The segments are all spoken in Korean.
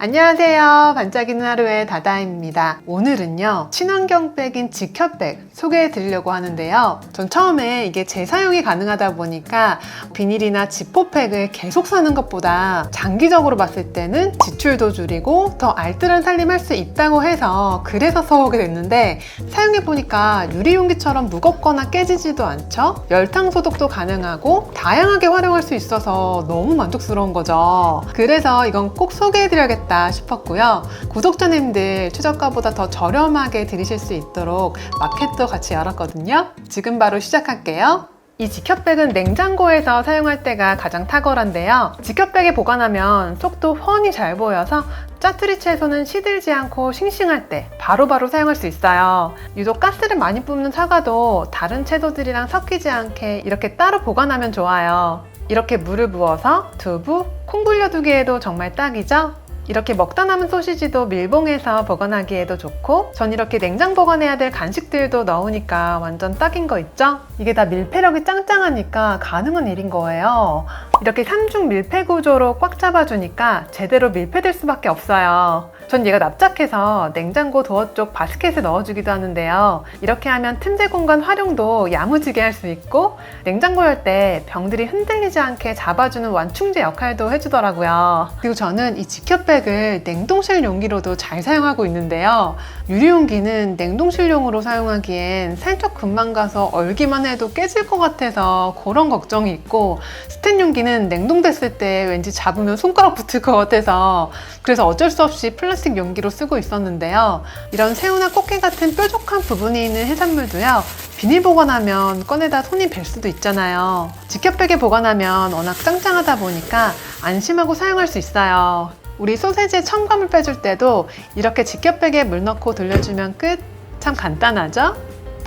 안녕하세요. 반짝이는 하루의 다다입니다. 오늘은요, 친환경백인 직협백 소개해 드리려고 하는데요. 전 처음에 이게 재사용이 가능하다 보니까 비닐이나 지퍼백을 계속 사는 것보다 장기적으로 봤을 때는 지출도 줄이고 더 알뜰한 살림할 수 있다고 해서 그래서 써오게 됐는데 사용해 보니까 유리용기처럼 무겁거나 깨지지도 않죠. 열탕 소독도 가능하고 다양하게 활용할 수 있어서 너무 만족스러운 거죠. 그래서 이건 꼭 소개해 드려야겠다 싶었고요. 구독자님들 최저가보다 더 저렴하게 들으실 수 있도록 마켓도 같이 열었거든요. 지금 바로 시작할게요. 이 직협백은 냉장고에서 사용할 때가 가장 탁월한데요. 직협백에 보관하면 속도 훤히 잘 보여서 짜투리 채소는 시들지 않고 싱싱할 때 바로바로 사용할 수 있어요. 유독 가스를 많이 뿜는 사과도 다른 채소들이랑 섞이지 않게 이렇게 따로 보관하면 좋아요. 이렇게 물을 부어서 두부, 콩 불려두기에도 정말 딱이죠? 이렇게 먹다 남은 소시지도 밀봉해서 보관하기에도 좋고 전 이렇게 냉장 보관해야 될 간식들도 넣으니까 완전 딱인 거 있죠? 이게 다 밀폐력이 짱짱하니까 가능한 일인 거예요. 이렇게 3중 밀폐 구조로 꽉 잡아주니까 제대로 밀폐될 수밖에 없어요. 전 얘가 납작해서 냉장고 도어 쪽 바스켓에 넣어주기도 하는데요. 이렇게 하면 틈새 공간 활용도 야무지게 할 수 있고 냉장고 열 때 병들이 흔들리지 않게 잡아주는 완충제 역할도 해주더라고요. 그리고 저는 이 직협백을 냉동실 용기로도 잘 사용하고 있는데요. 유리 용기는 냉동실용으로 사용하기엔 살짝 금방 가서 얼기만 해도 깨질 것 같아서 그런 걱정이 있고 스텐 용기는 냉동됐을 때 왠지 잡으면 손가락 붙을 것 같아서 그래서 어쩔 수 없이 플라스틱 용기로 쓰고 있었는데요. 이런 새우나 꽃게 같은 뾰족한 부분이 있는 해산물도요. 비닐 보관하면 꺼내다 손이 벨 수도 있잖아요. 직협백에 보관하면 워낙 짱짱하다 보니까 안심하고 사용할 수 있어요. 우리 소세지에 첨가물 빼줄 때도 이렇게 직협백에 물 넣고 돌려주면 끝. 참 간단하죠?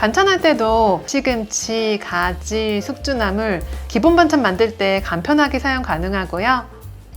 반찬할 때도 시금치, 가지, 숙주나물 기본 반찬 만들 때 간편하게 사용 가능하고요.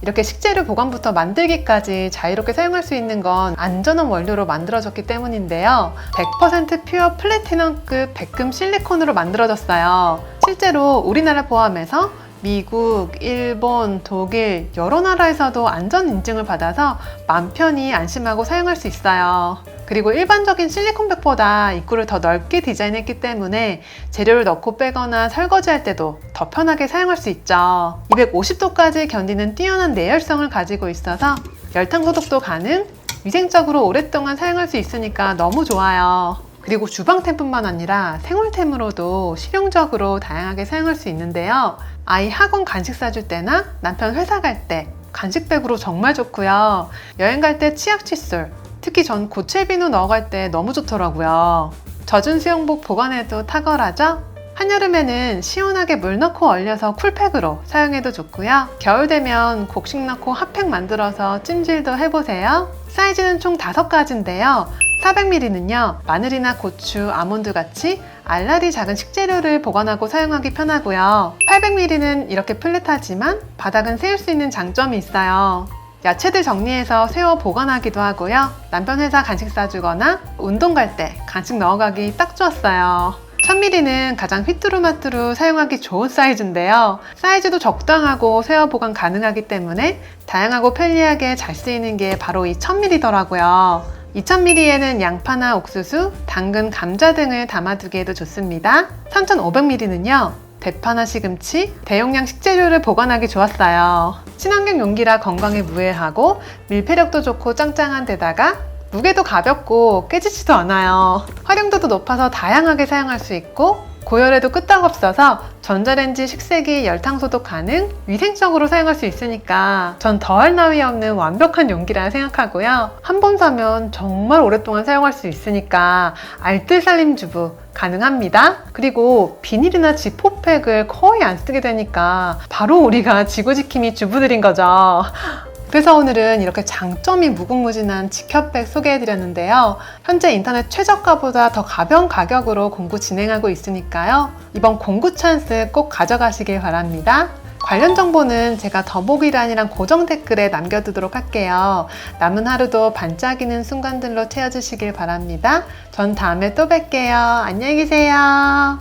이렇게 식재료 보관부터 만들기까지 자유롭게 사용할 수 있는 건 안전한 원료로 만들어졌기 때문인데요. 100% 퓨어 플래티넘급 백금 실리콘으로 만들어졌어요. 실제로 우리나라 포함해서 미국, 일본, 독일 여러 나라에서도 안전 인증을 받아서 맘 편히 안심하고 사용할 수 있어요. 그리고 일반적인 실리콘백보다 입구를 더 넓게 디자인했기 때문에 재료를 넣고 빼거나 설거지할 때도 더 편하게 사용할 수 있죠. 250도까지 견디는 뛰어난 내열성을 가지고 있어서 열탕 소독도 가능, 위생적으로 오랫동안 사용할 수 있으니까 너무 좋아요. 그리고 주방템뿐만 아니라 생활템으로도 실용적으로 다양하게 사용할 수 있는데요. 아이 학원 간식 사줄 때나 남편 회사 갈 때 간식백으로 정말 좋고요. 여행 갈 때 치약 칫솔, 특히 전 고체 비누 넣어갈 때 너무 좋더라고요. 젖은 수영복 보관해도 탁월하죠? 한여름에는 시원하게 물 넣고 얼려서 쿨팩으로 사용해도 좋고요. 겨울 되면 곡식 넣고 핫팩 만들어서 찜질도 해보세요. 사이즈는 총 5가지인데요. 400ml는요, 마늘이나 고추, 아몬드 같이 알알이 작은 식재료를 보관하고 사용하기 편하고요. 800ml는 이렇게 플랫하지만 바닥은 세울 수 있는 장점이 있어요. 야채들 정리해서 세워 보관하기도 하고요. 남편 회사 간식 싸주거나 운동 갈 때 간식 넣어가기 딱 좋았어요. 1000ml는 가장 휘뚜루마뚜루 사용하기 좋은 사이즈인데요. 사이즈도 적당하고 세워 보관 가능하기 때문에 다양하고 편리하게 잘 쓰이는 게 바로 이 1000ml더라고요. 2000ml에는 양파나 옥수수, 당근, 감자 등을 담아두기에도 좋습니다. 3500ml는요. 대파나 시금치, 대용량 식재료를 보관하기 좋았어요. 친환경 용기라 건강에 무해하고 밀폐력도 좋고 짱짱한 데다가 무게도 가볍고 깨지지도 않아요. 활용도도 높아서 다양하게 사용할 수 있고 고열에도 끄떡없어서 전자레인지 식세기 열탕 소독 가능, 위생적으로 사용할 수 있으니까 전 더할 나위 없는 완벽한 용기라 생각하고요. 한 번 사면 정말 오랫동안 사용할 수 있으니까 알뜰 살림 주부 가능합니다. 그리고 비닐이나 지퍼백을 거의 안 쓰게 되니까 바로 우리가 지구지킴이 주부들인 거죠. 그래서 오늘은 이렇게 장점이 무궁무진한 직협백 소개해드렸는데요. 현재 인터넷 최저가보다 더 가벼운 가격으로 공구 진행하고 있으니까요. 이번 공구 찬스 꼭 가져가시길 바랍니다. 관련 정보는 제가 더보기란이랑 고정 댓글에 남겨두도록 할게요. 남은 하루도 반짝이는 순간들로 채워주시길 바랍니다. 전 다음에 또 뵐게요. 안녕히 계세요.